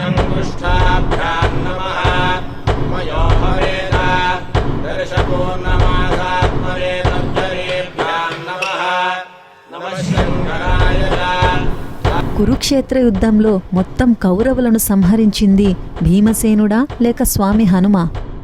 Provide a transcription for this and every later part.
अङ्गुष्ठाभ्याम् नमः मयो भवेद दर्शपूर्णमासात्मवेदत्तरेभ्याम् नमः नमः शङ्कराय च కురుక్షేత్ర యుద్ధంలో మొత్తం కౌరవులను సంహరించింది భీమసేనుడా లేక స్వామి హనుమ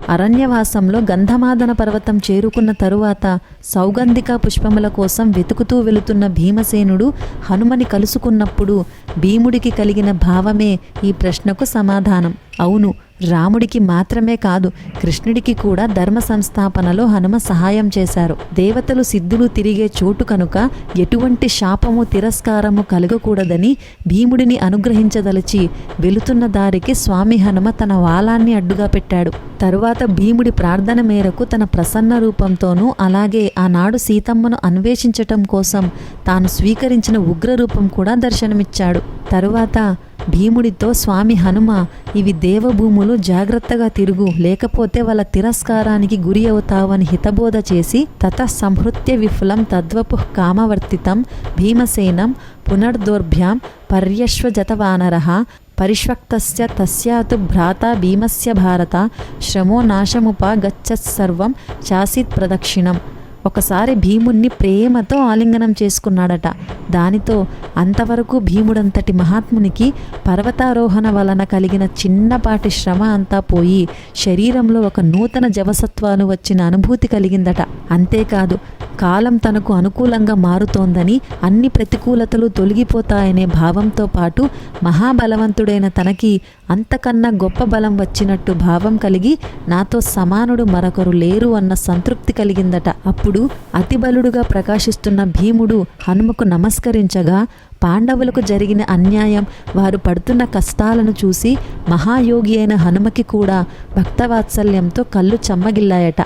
అరణ్యవాసంలో గంధమాదన పర్వతం చేరుకున్న తరువాత సౌగంధిక పుష్పముల కోసం వెతుకుతూ వెళుతున్న భీమసేనుడు హనుమని కలుసుకున్నప్పుడు భీముడికి కలిగిన భావమే ఈ ప్రశ్నకు సమాధానం. అవును రాముడికి మాత్రమే కాదు కృష్ణుడికి కూడా ధర్మ సంస్థాపనలో హనుమ సహాయం చేశారు. దేవతలు సిద్ధులు తిరిగే చోటు కనుక ఎటువంటి శాపము తిరస్కారము కలగకూడదని భీముడిని అనుగ్రహించదలిచి వెళుతున్న దారికి స్వామి హనుమ తన వాలాన్ని అడ్డుగా పెట్టాడు. తరువాత భీముడి ప్రార్థన మేరకు తన ప్రసన్న రూపంతోనూ అలాగే ఆనాడు సీతమ్మను అన్వేషించటం కోసం తాను స్వీకరించిన ఉగ్ర రూపం కూడా దర్శనమిచ్చాడు. తరువాత భీముడితో స్వామి హనుమ ఇవి దేవభూములు జాగ్రత్తగా తిరుగు. లేకపోతే వాళ్ళ తిరస్కారానికి గురి అవుతావని హితబోధ చేసి తత సంహృత్య విఫలం తద్వపు కామవర్తితం భీమసేనం పునర్దోర్భ్యాం పర్యశ్వజతవానర పరిష్వక్తస్య తస్యాతు భ్రాతా భీమస్య భారత శ్రమో నాశముపగచ్చత్సర్వం చాసిత్ ప్రదక్షిణం. ఒకసారి భీముణ్ణి ప్రేమతో ఆలింగనం చేసుకున్నాడట. దానితో అంతవరకు భీముడంతటి మహాత్మునికి పర్వతారోహణ వలన కలిగిన చిన్నపాటి శ్రమ అంతా పోయి శరీరంలో ఒక నూతన జవసత్వాలు వచ్చిన అనుభూతి కలిగిందట. అంతేకాదు కాలం తనకు అనుకూలంగా మారుతోందని అన్ని ప్రతికూలతలు తొలగిపోతాయనే భావంతో పాటు మహాబలవంతుడైన తనకి అంతకన్నా గొప్ప బలం వచ్చినట్టు భావం కలిగి నాతో సమానుడు మరొకరు లేరు అన్న సంతృప్తి కలిగిందట. అప్పుడు అతిబలుడుగా ప్రకాశిస్తున్న భీముడు హనుమకు నమస్కరించగా పాండవులకు జరిగిన అన్యాయం వారు పడుతున్న కష్టాలను చూసి మహాయోగి అయిన హనుమకి కూడా భక్తవాత్సల్యంతో కళ్ళు చెమ్మగిల్లాయట.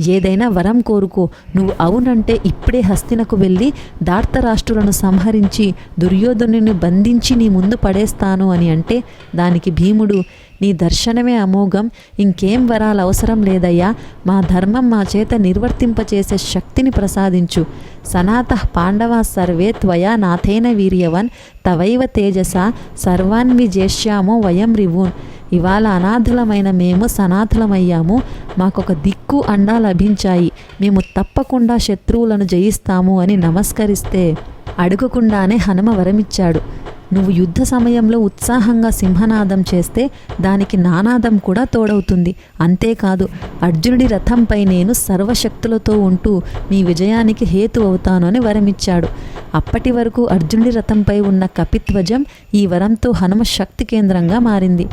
ఏదైనా వరం కోరుకో. నువ్వు అవునంటే ఇప్పుడే హస్తినకు వెళ్ళి దార్తరాష్ట్రులను సంహరించి దుర్యోధనుని బంధించి నీ ముందు పడేస్తాను అని అంటే దానికి భీముడు నీ దర్శనమే అమోఘం ఇంకేం వరాలు అవసరం లేదయ్యా. మా ధర్మం మా చేత నిర్వర్తింపచేసే శక్తిని ప్రసాదించు. సనాత పాండవా సర్వే త్వయా నాథేన వీర్యవన్ తవైవ తేజస సర్వాన్వి జేష్యామో వయం రివూన్ ఇవాళ అనాథులమైన మేము సనాథులమయ్యాము. మాకొక దిక్కు అండా లభించాయి. మేము తప్పకుండా శత్రువులను జయిస్తాము అని నమస్కరిస్తే అడుగకుండానే హనుమ వరమిచ్చాడు. నువ్వు యుద్ధ సమయంలో ఉత్సాహంగా సింహనాదం చేస్తే దానికి నానాదం కూడా తోడవుతుంది. అంతేకాదు అర్జునుడి రథంపై నేను సర్వశక్తులతో ఉంటూ మీ విజయానికి హేతు అవుతాను అని వరమిచ్చాడు. అప్పటి వరకు అర్జునుడి రథంపై ఉన్న కపిత్వజం ఈ వరంతో హనుమ శక్తి కేంద్రంగా మారింది.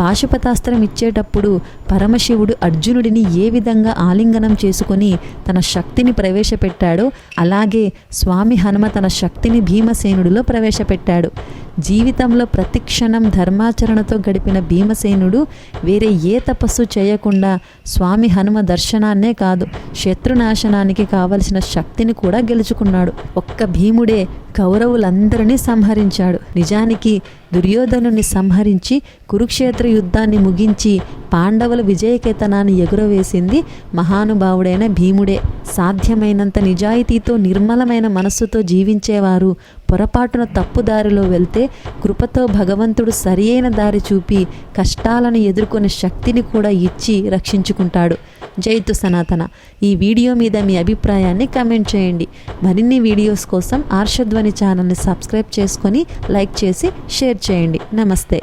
పాశుపతాస్త్రం ఇచ్చేటప్పుడు పరమశివుడు అర్జునుడిని ఏ విధంగా ఆలింగనం చేసుకొని తన శక్తిని ప్రవేశపెట్టాడో అలాగే స్వామి హనుమ తన శక్తిని భీమసేనుడిలో ప్రవేశపెట్టాడు. జీవితంలో ప్రతిక్షణం ధర్మాచరణతో గడిపిన భీమసేనుడు వేరే ఏ తపస్సు చేయకుండా స్వామి హనుమ దర్శనాన్నే కాదు శత్రునాశనానికి కావలసిన శక్తిని కూడా గెలుచుకున్నాడు. ఒక్క భీముడే కౌరవులందరినీ సంహరించాడు. నిజానికి దుర్యోధనుని సంహరించి కురుక్షేత్ర యుద్ధాన్ని ముగించి పాండవుల విజయకేతనాన్ని ఎగురవేసింది మహానుభావుడైన భీముడే. సాధ్యమైనంత నిజాయితీతో నిర్మలమైన మనస్సుతో జీవించేవారు పొరపాటున తప్పుదారిలో వెళ్తే కృపతో భగవంతుడు సరియైన దారి చూపి కష్టాలను ఎదుర్కొనే శక్తిని కూడా ఇచ్చి రక్షించుకుంటాడు. జైతు సనాతన. ఈ వీడియో మీద మీ అభిప్రాయాన్ని కమెంట్ చేయండి. మరిన్ని వీడియోస్ కోసం ఆర్షధ్వని ఛానల్ని సబ్స్క్రైబ్ చేసుకొని లైక్ చేసి షేర్ చేయండి. నమస్తే.